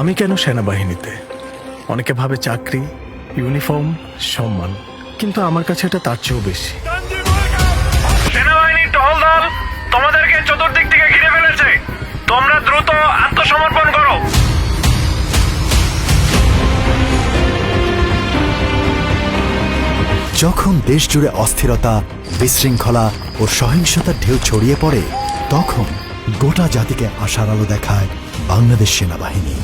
আমি কেন সেনাবাহিনীতে? অনেকে ভাবে চাকরি ইউনিফর্ম সম্মান কিন্তু আমার কাছে এটা তার চেয়েও বেশি। সেনাবাহিনীর তোমাদেরকে চতুর্দিক থেকে ঘিরে ফেলেছে। তোমরা দ্রুত আত্মসমর্পণ করো। যখন দেশ জুড়ে অস্থিরতা বিশৃঙ্খলা ও সহিংসতার ঢেউ ছড়িয়ে পড়ে তখন গোটা জাতিকে আশার আলো দেখায় বাংলাদেশ সেনাবাহিনী।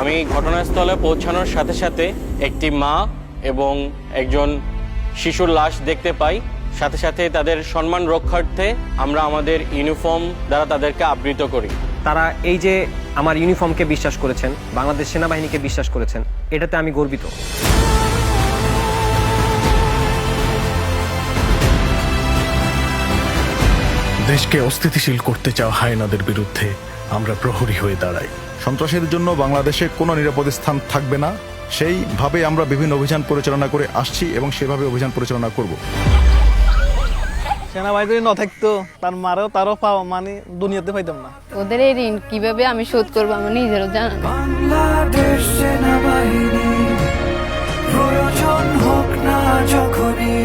আমি ঘটনাস্থলে পৌঁছানোর সাথে সাথে একটি মা এবং একজন শিশুর লাশ দেখতে পাই। সাথে সাথে তাদের সম্মান রক্ষার্থে আমরা আমাদের ইউনিফর্ম দ্বারা তাদেরকে আবৃত করি। তারা এই যে আমার ইউনিফর্মকে বিশ্বাস করেছেন বাংলাদেশ সেনাবাহিনীকে বিশ্বাস করেছেন এটাতে আমি গর্বিত। দেশকে অস্থিতিশীল করতে চাওয়া হায়নাদের বিরুদ্ধে আমরা প্রহরী হয়ে দাঁড়াই। সন্ত্রাসের জন্য বাংলাদেশে কোনো নিরাপদ স্থান থাকবে না। সেইভাবে আমরা বিভিন্ন অভিযান পরিচালনা করে আসছি এবং সেভাবে অভিযান পরিচালনা করব। সেনাবাহিনী না থাকতো তার মারেও তারও পাওয়া মানে দুনিয়াতে পাইতাম না। ওদের এই ঋণ কীভাবে আমি শোধ করব আমার নিজেরও জানা বাংলাদেশ সেনাবাহিনী প্রয়োজন হোক না যখনই।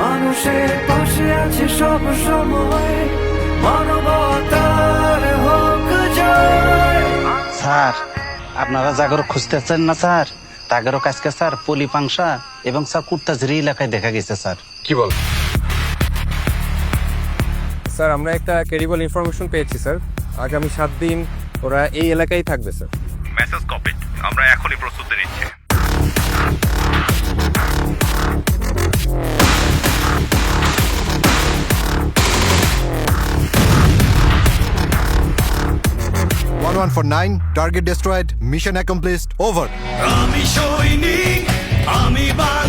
মানুষের পাশে আছে সব সময়। মানবতার আপনারা জাগর খুঁজতেছেন না স্যার? তাগেরও কাজকে স্যার পলি পাংশা এবং স্যার কুর্তাজরি এলাকায় দেখা গেছে স্যার। কি বল? স্যার আমরা একটা ক্রেডিবল ইনফরমেশন পেয়েছি স্যার। আগামী সাত দিন ওরা এই এলাকায় থাকবে স্যার। মেসেজ কপি আমরা এখনই প্রস্তুতি নিচ্ছি। One one four nine target destroyed mission accomplished over আমি সৈনিক আমি বাঙালি